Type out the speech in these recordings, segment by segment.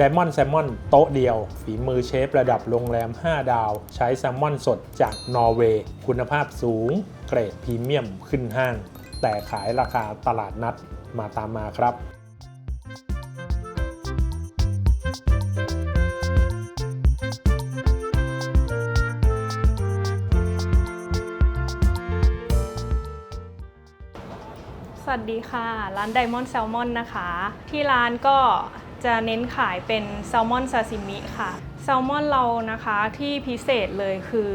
Diamond Salmon โต๊ะเดียว ฝีมือเชฟระดับโรงแรม 5 ดาว ใช้แซลมอนสดจากนอร์เวย์ คุณภาพสูง เกรดพรีเมียมขึ้นห้าง แต่ขายราคาตลาดนัดมาตามมาครับสวัสดีค่ะ ร้าน Diamond Salmon นะคะ ที่ร้านก็ จะเน้นขายเป็นแซลมอนซาซิมิค่ะ แซลมอนเรานะคะที่พิเศษเลยคือ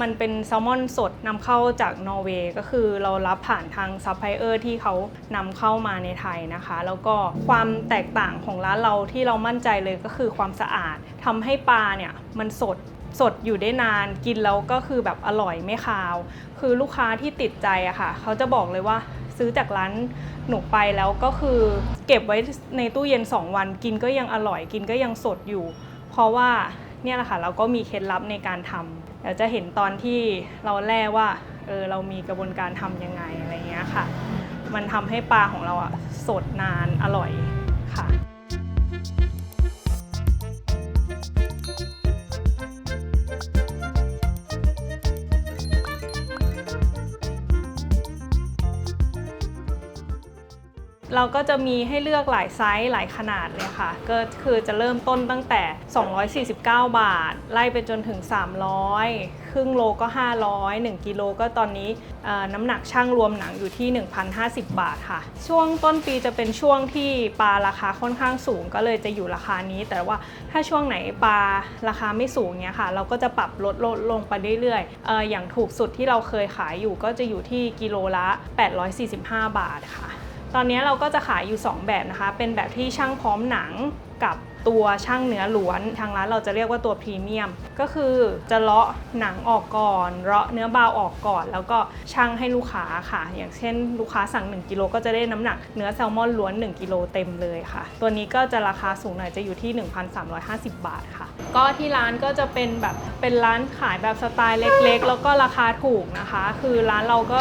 มันเป็นแซลมอนสดนำเข้าจากนอร์เวย์ก็คือเรารับผ่านทางซัพพลายเออร์ที่เขานำเข้ามาในไทยนะคะ แล้วก็ความแตกต่างของร้านเราที่เรามั่นใจเลยก็คือความสะอาดทำให้ปลาเนี่ยมันสดสดอยู่ได้นานกินแล้วก็คือแบบอร่อยไม่คาว คือลูกค้าที่ติดใจอะค่ะ เขาจะบอกเลยว่า ซื้อจากร้านหนูไปแล้วก็คือเก็บไว้ในตู้เย็น 2 วัน กินก็ยังอร่อยกินก็ยังสดอยู่ เพราะว่าเนี่ยแหละค่ะเราก็มีเคล็ดลับในการทำเดี๋ยวจะเห็นตอนที่เราแล่ว่าเออเรามีกระบวนการทำยังไงอะไรเงี้ยค่ะ มันทำให้ปลาของเราอะสดนานอร่อย เราก็จะมีให้เลือกหลายไซส์หลายขนาดเลยค่ะ ก็คือจะเริ่มต้นตั้งแต่ 249 บาท ไล่ไปจนถึง 300 ครึ่งโลก็ 500 1กิโลก็ตอนนี้น้ำหนักช่างรวมหนังอยู่ที่ 1,050 บาทค่ะ ช่วงต้นปีจะเป็นช่วงที่ปลาราคาค่อนข้างสูงก็เลยจะอยู่ราคานี้ แต่ว่าถ้าช่วงไหนปลาราคาไม่สูงเนี้ยค่ะ เราก็จะปรับลดลดลงไปเรื่อยๆเอ่ออย่างถูกสุดที่เราเคยขายอยู่ก็จะอยู่ที่กิโลละ 845 บาทค่ะ ตอนนี้เราก็จะขายอยู่ 2 แบบนะคะ เป็นแบบที่ช่างพร้อมหนังกับตัวช่างเนื้อล้วน ทางร้านเราจะเรียกว่าตัวพรีเมียม ก็คือจะเลาะหนังออกก่อนเลาะเนื้อบาวออกก่อน แล้วก็ช่างให้ลูกค้าค่ะ อย่างเช่น ลูกค้าสั่ง 1กิโลก็จะได้น้ำหนักเนื้อแซลมอนล้วน 1กิโลเต็มเลยค่ะ ตัวนี้ก็จะราคาสูงหน่อยจะอยู่ที่ 1,350 บาทค่ะ ก็ที่ร้านก็จะเป็นแบบเป็นร้านขายแบบสไตล์เล็ก ๆ แล้วก็ราคาถูกนะคะ คือร้านเราก็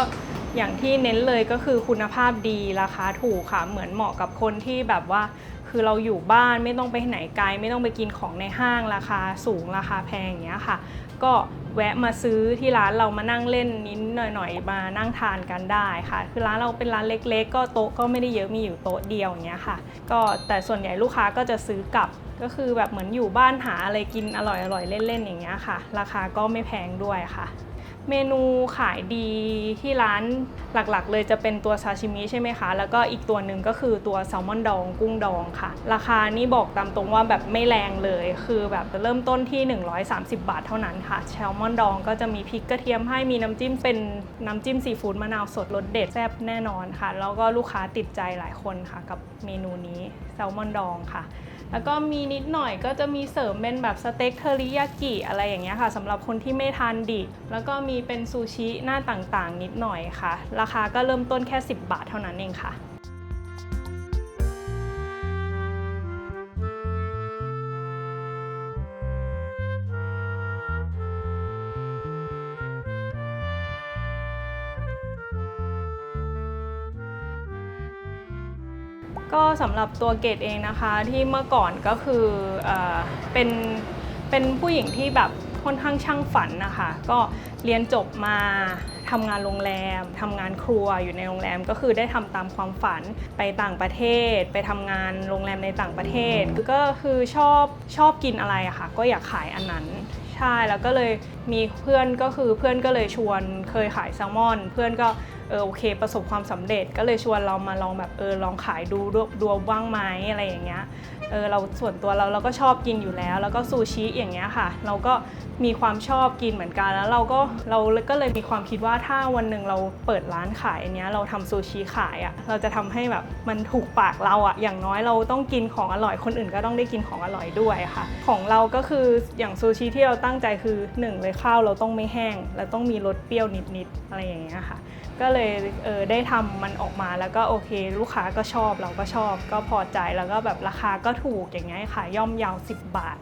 อย่างที่เน้นเลยก็คือคุณภาพดีราคาถูกค่ะ เหมือนเหมาะกับคนที่แบบว่า คือเราอยู่บ้านไม่ต้องไปไหนไกล ไม่ต้องไปกินของในห้างราคาสูงราคาแพงอย่างเงี้ยค่ะ ก็แวะมาซื้อที่ร้านเรามานั่งเล่นนิดหน่อยๆมานั่งทานกันได้ค่ะ คือร้านเราเป็นร้านเล็ก ๆ ก็โต๊ะก็ไม่ได้เยอะมีอยู่โต๊ะเดียวอย่างเงี้ยค่ะ ก็แต่ส่วนใหญ่ลูกค้าก็จะซื้อกลับก็คือแบบเหมือนอยู่บ้านหาอะไรกินอร่อยๆเล่นๆอย่างเงี้ยค่ะ ราคาก็ไม่แพงด้วยค่ะ เมนูขายดีที่ร้านหลักๆ เลยจะเป็นตัวซาชิมิใช่ไหมคะ แล้วก็อีกตัวหนึ่งก็คือตัวแซลมอนดองกุ้งดองค่ะ ราคานี่บอกตามตรงว่าแบบไม่แรงเลย คือแบบเริ่มต้นที่ 130 บาทเท่านั้นค่ะแซลมอนดองก็จะมีพริกกระเทียมให้มีน้ำจิ้มเป็นน้ำจิ้มซีฟู้ดมะนาวสดรสเด็ดแซ่บแน่นอนค่ะ แล้วก็ลูกค้าติดใจหลายคนค่ะ กับเมนูนี้แซลมอนดองค่ะ แล้วก็มีนิดหน่อยก็จะมีเสริมเป็นแบบสเต็กเทอริยากิอะไรอย่างเงี้ยค่ะสำหรับคนที่ไม่ทานดิบแล้วก็มีเป็นซูชิหน้าต่างๆ นิดหน่อยค่ะ ราคาก็เริ่มต้นแค่ 10 บาทเท่านั้นเองค่ะ ก็สำหรับตัวเกดเองนะคะที่เมื่อก่อนก็คือเออเป็นเป็นผู้หญิงที่แบบค่อนข้างช่างฝันนะคะ ก็เรียนจบมาทำงานโรงแรมทำงานครัวอยู่ในโรงแรมก็คือได้ทำตามความฝันไปต่างประเทศ ไปทำงานโรงแรมในต่างประเทศ ก็คือชอบชอบกินอะไรอะค่ะ ก็อยากขายอันนั้น ใช่แล้วก็เลยมีเพื่อนก็คือเพื่อนก็เลยชวนเคยขายแซลมอน เพื่อนก็เออโอเค ประสบความสำเร็จก็เลยชวนเรามาลองแบบเออลองขายดูดูดูบ้างไหมอะไรอย่างเงี้ย เออเราส่วนตัวเราเราก็ชอบกินอยู่แล้ว แล้วก็ซูชิอย่างเงี้ยค่ะ เราก็มีความชอบกินเหมือนกันแล้วเราก็เราก็เลยมีความคิดว่าถ้าวันหนึ่งเราเปิดร้านขายอันเนี้ยเราทำซูชิขายอะ่ะเราจะทำให้แบบมันถูกปากเราอะ่ะอย่างน้อยเราต้องกินของอร่อยคนอื่นก็ต้องได้กินของอร่อยด้วยค่ะ ของเราก็คืออย่างซูชิที่เราตั้งใจคือหนึ่งเลยข้าวเราต้องไม่แห้ง แล้วต้องมีรสเปรี้ยวนิดๆอะไรอย่างเงี้ยค่ะ ก็เลยเออได้ทำมันออกมาแล้วก็โอเค ลูกค้าก็ชอบเราก็ชอบ ก็พอใจแล้วก็แบบราคาก็ถูกอย่างเงี้ยค่ะย่อมเยาว 10 บาท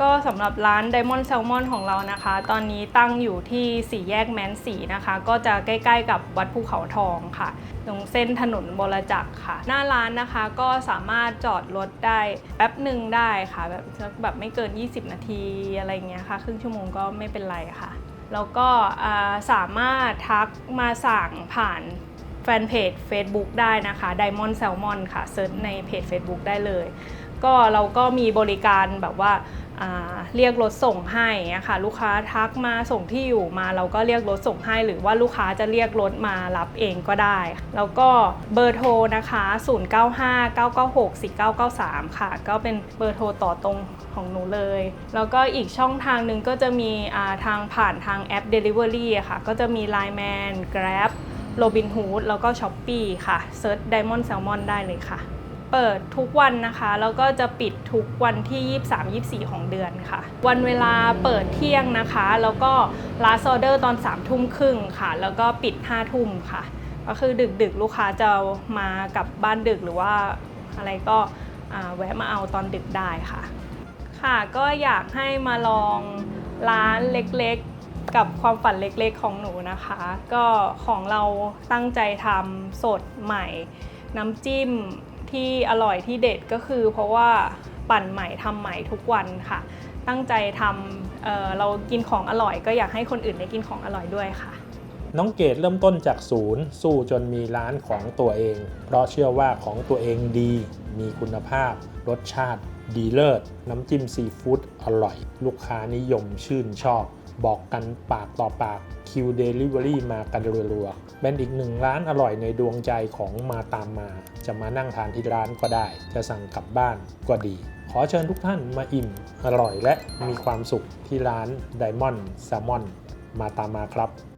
ก็สำหรับร้าน Diamond Salmon ของเรานะคะ ตอนนี้ตั้งอยู่ที่สี่แยกแมนสีนะคะ ก็จะใกล้ๆกับวัดภูเขาทองค่ะ ตรงเส้นถนนบรจักรค่ะ หน้าร้านนะคะก็สามารถจอดรถได้แป๊บหนึ่งได้ค่ะแบบแบบไม่เกิน 20 นาทีอะไรเงี้ยค่ะ ครึ่งชั่วโมงก็ไม่เป็นไรค่ะ แล้วก็สามารถทักมาสั่งผ่านแฟนเพจ Facebook ได้นะคะ Diamond Salmon ค่ะเซิร์ชในเพจ Facebook ได้เลย ก็เราก็มีบริการแบบว่า เรียกรถส่งให้อะค่ะลูกค้าทักมาส่งที่อยู่มาเราก็เรียกรถส่งให้ หรือว่าลูกค้าจะเรียกรถมารับเองก็ได้ แล้วก็เบอร์โทรนะคะ 0959964993 ค่ะ ก็เป็นเบอร์โทรต่อตรงของหนูเลย แล้วก็อีกช่องทางหนึ่งก็จะมีทางผ่านทางแอป Delivery ค่ะ ก็จะมี Line Man Grab Robinhood แล้วก็ Shopee ค่ะเซิร์ช Diamond Salmon ได้เลยค่ะ เปิดทุกวันนะคะ แล้วก็จะปิดทุกวันที่ 23-24 ของเดือนค่ะ วันเวลาเปิดเที่ยงนะคะ แล้วก็ last order ตอน 3 ทุ่มครึ่งค่ะ แล้วก็ปิด 5 ทุ่มค่ะ ก็คือดึกดึกลูกค้าจะมากับบ้านดึกหรือว่าอะไรก็แวะมาเอาตอนดึกได้ค่ะ ค่ะก็อยากให้มาลองร้านเล็กๆ กับความฝันเล็กๆของหนูนะคะ ก็ของเราตั้งใจทำสดใหม่ น้ำจิ้ม ที่อร่อยที่เด็ดก็คือ เพราะว่าปั่นใหม่ทำใหม่ทุกวันค่ะ ตั้งใจทำเเรากินของอร่อย ก็อยากให้คนอื่นได้กินของอร่อยด้วยค่ะ น้องเกดเริ่มต้นจากศูนย์ สู้จนมีร้านของตัวเอง เพราะเชื่อว่าของตัวเองดี มีคุณภาพ รสชาติ ดีเลิศน้ำจิ้มซีฟู้ดอร่อย ลูกค้านิยมชื่นชอบ บอกกันปากต่อปากคิวเดลิเวอรี่มากันรัวๆเป็นอีกหนึ่งร้านอร่อยในดวงใจของมาตามมา จะมานั่งทานที่ร้านก็ได้ จะสั่งกลับบ้านก็ดี ขอเชิญทุกท่านมาอิ่ม อร่อยและมีความสุขที่ร้าน Diamond Salmon มาตามมาครับ